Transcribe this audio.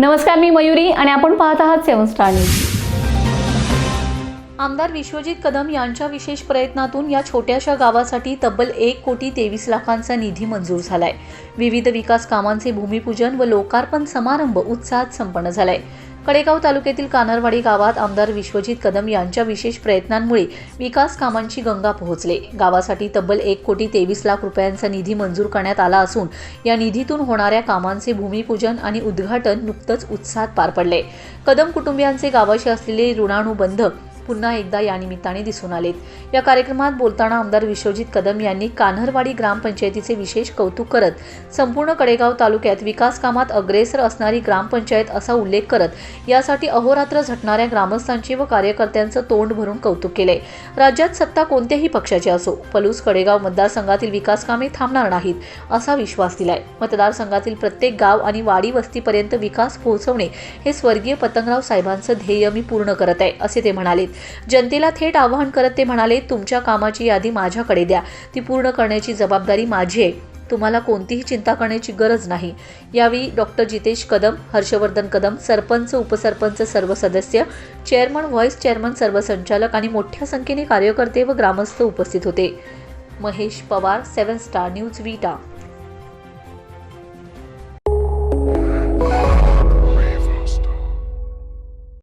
नमस्कार मी मयुरी आणि आपण पाहत आहात सेवन स्टार न्यूज. आमदार विश्वजित कदम यांच्या विशेष प्रयत्नातून या छोट्याशा गावासाठी तब्बल एक कोटी तेवीस लाखांचा निधी मंजूर झालाय. विविध विकास कामांचे भूमिपूजन व लोकार्पण समारंभ उत्साहात संपन्न झालाय. कडेगाव तालुक्यातील कानरवाडी गावात आमदार विश्वजित कदम यांच्या विशेष प्रयत्नांमुळे विकास कामांची गंगा पोहोचले. गावासाठी तब्बल एक कोटी तेवीस लाख रुपयांचा निधी मंजूर करण्यात आला असून या निधीतून होणाऱ्या कामांचे भूमिपूजन आणि उद्घाटन नुकतंच उत्साहात पार पडले. कदम कुटुंबियांचे गावाशी असलेले ऋणानुबंध पुन्हा एकदा या निमित्ताने दिसून आलेत. या कार्यक्रमात बोलताना आमदार विश्वजित कदम यांनी कान्हरवाडी ग्रामपंचायतीचे विशेष कौतुक करत संपूर्ण कडेगाव तालुक्यात विकास कामात अग्रेसर असणारी ग्रामपंचायत असा उल्लेख करत यासाठी अहोरात्र झटणाऱ्या ग्रामस्थांचे व कार्यकर्त्यांचं तोंड भरून कौतुक केले. राज्यात सत्ता कोणत्याही पक्षाची असो पलूस कडेगाव मतदारसंघातील विकास कामे थांबणार नाहीत असा विश्वास दिलाय. मतदारसंघातील प्रत्येक गाव आणि वाडी वस्तीपर्यंत विकास पोहोचवणे हे स्वर्गीय पतंगराव साहेबांचं ध्येय मी पूर्ण करत आहे असे ते म्हणालेत. जनतेला थेट आवाहन करत ते म्हणाले तुमच्या कामाची यादी माझ्याकडे द्या. ती पूर्ण करण्याची जबाबदारी माझी आहे. तुम्हाला कोणतीही चिंता करण्याची गरज नाही. यावेळी डॉक्टर जितेश कदम हर्षवर्धन कदम सरपंच उपसरपंच सर्व सदस्य चेअरमन व्हाईस चेअरमन सर्व संचालक आणि मोठ्या संख्येने कार्यकर्ते व ग्रामस्थ उपस्थित होते. Mahesh Pawar seven star news Vita.